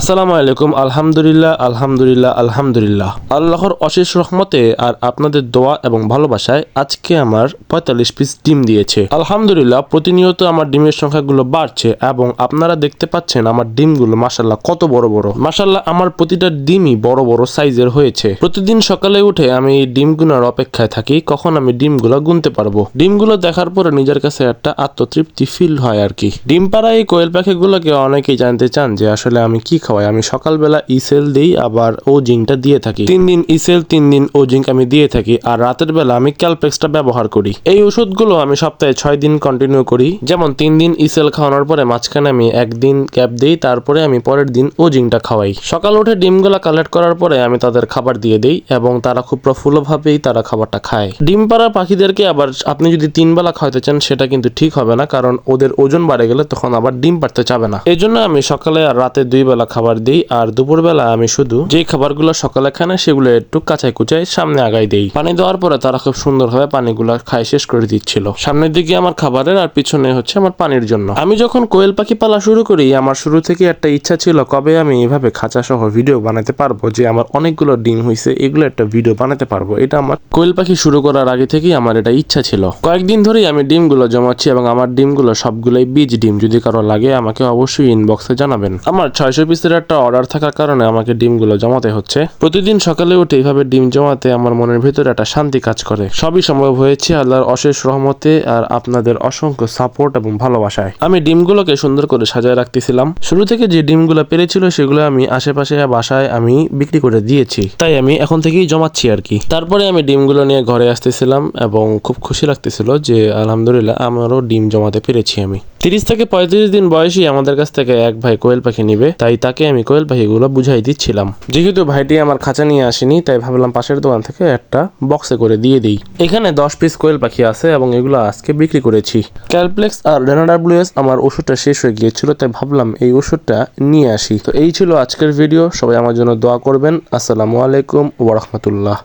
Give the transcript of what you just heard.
আসসালামু আলাইকুম, আলহামদুলিল্লাহ আলহামদুলিল্লাহ আলহামদুলিল্লাহ। আল্লাহর অশেষ রহমতে আর আপনাদের দোয়া এবং ভালোবাসায় আজকে আমার পঁয়তাল্লিশ পিস ডিম দিয়েছে। আলহামদুলিল্লাহ, প্রতিনিয়ত আমার ডিমের সংখ্যাগুলো বাড়ছে এবং আপনারা দেখতে পাচ্ছেন আমার ডিমগুলো মাসাল্লাহ কত বড় বড়। মাসাল্লাহ আমার প্রতিটা ডিমই বড় বড় সাইজের হয়েছে। প্রতিদিন সকালে উঠে আমি এই ডিম গুনার অপেক্ষায় থাকি, কখন আমি ডিমগুলো গুনতে পারব। ডিমগুলো দেখার পরে নিজের কাছে একটা আত্মতৃপ্তি ফিল হয় আর কি। ডিম পাড়া এই কোয়েল পাখিগুলোকে অনেকেই জানতে চান যে আসলে আমি কি খাওয়াই। আমি সকালবেলা ইসেল দিই, আবার ও জিঙ্কটা দিয়ে থাকি। তিন দিন ইসেল তিন দিন ও জিঙ্ক আমি দিয়ে থাকি, আর রাতের বেলা আমি ক্যালপেক্সটা ব্যবহার করি। এই ওষুধগুলো আমি সপ্তাহে ছয় দিন কন্টিনিউ করি। যেমন তিন দিন ইসেল খাওয়ানোর পরে মাঝখানে আমি একদিন ক্যাপ দিই, তারপরে আমি পরের দিন ও জিঙ্কটা খাওয়াই। সকাল উঠে ডিমগুলো কালেক্ট করার পরে আমি তাদের খাবার দিয়ে দিই, এবং তারা খুব প্রফুল্লভাবেই তারা খাবারটা খায়। ডিম পাড়া পাখিদেরকে আবার আপনি যদি তিন বেলা খাওয়াতে চান, সেটা কিন্তু ঠিক হবে না, কারণ ওদের ওজন বাড়ে গেলে তখন আবার ডিম পাড়তে চাবে না। এই জন্য আমি সকালে আর রাতে দুই বেলা খাবার দিই, আর দুপুরবেলা আমি শুধু যেই খাবারগুলো সকালে খানে সেগুলো একটু কাঁচাই কুচাই সামনে আগাই দেই। পানি দেওয়ার পরে তারা খুব সুন্দরভাবে পানিগুলো খাই শেষ করে দিচ্ছিল। সামনের দিকে আমার খাবারের আর পিছনে হচ্ছে আমার পানির জন্য। আমি যখন কোয়েল পাখি পালা শুরু করি, আমার শুরু থেকে একটা ইচ্ছা ছিল, কবে আমি এভাবে খাঁচা সহ ভিডিও বানাতে পারব যে আমার অনেকগুলো ডিম হয়েছে এগুলো একটা ভিডিও বানাতে পারব। এটা আমার কোয়েল পাখি শুরু করার আগে থেকেই আমার এটা ইচ্ছা ছিল। কয়েকদিন ধরেই আমি ডিমগুলো জমাচ্ছি এবং আমার ডিমগুলো সবগুলোই বীজ ডিম। যদি কারও লাগে, আমাকে অবশ্যই ইনবক্সে জানাবেন। আমার ছয়শো পিসের একটা অর্ডার থাকার কারণে আমাকে ডিমগুলো জমাতে হচ্ছে। প্রতিদিন সকালে উঠে এইভাবে ডিম জমাতে আমার মনের ভিতরে একটা শান্তি কাজ করে। সবই সম্ভব হয়েছে আল্লাহর অশেষ রহমতে আর আপনাদের অসংখ্য সাপোর্ট এবং ভালোবাসায়। আমি ডিমগুলোকে সুন্দর করে সাজায় রাখতেছিলাম। শুরু থেকে যে ডিমগুলো পেরেছিল সেগুলো আমি আশেপাশে বাসায় আমি বিক্রি করে দিয়েছি। তাই আমি এখন থেকেই জমাচ্ছি আর কি। তারপরে আমি ডিমগুলো নিয়ে ঘরে আসতেছিলাম এবং খুব খুশি লাগতেছিল যে আলহামদুলিল্লাহ আমারও ডিম জমাতে পেরেছি আমি। তিরিশ থেকে পঁয়ত্রিশ দিন বয়সী আমাদের কাছ থেকে এক ভাই কোয়েল পাখি নিবে, তাই তাকে আমি কোয়েল পাখিগুলো বুঝাই দিচ্ছিলাম। যেহেতু ভাইটি আমার খাঁচা নিয়ে আসেনি, তাই ভাবলাম পাশের দোকান থেকে একটা বক্সে করে দিয়ে দিই। এখানে দশ পিস কোয়েল পাখি আছে এবং এগুলো আজকে বিক্রি করেছি। ক্যালপ্লেক্স আর ডেনাডাব্লিউএস আমার ওষুধটা শেষ হয়ে গিয়েছিল, তাই ভাবলাম এই ওষুধটা নিয়ে আসি। তো এই ছিল আজকের ভিডিও সবাই আমার জন্য দোয়া করবেন। আসসালামু আলাইকুম ওরহমতুল্লাহ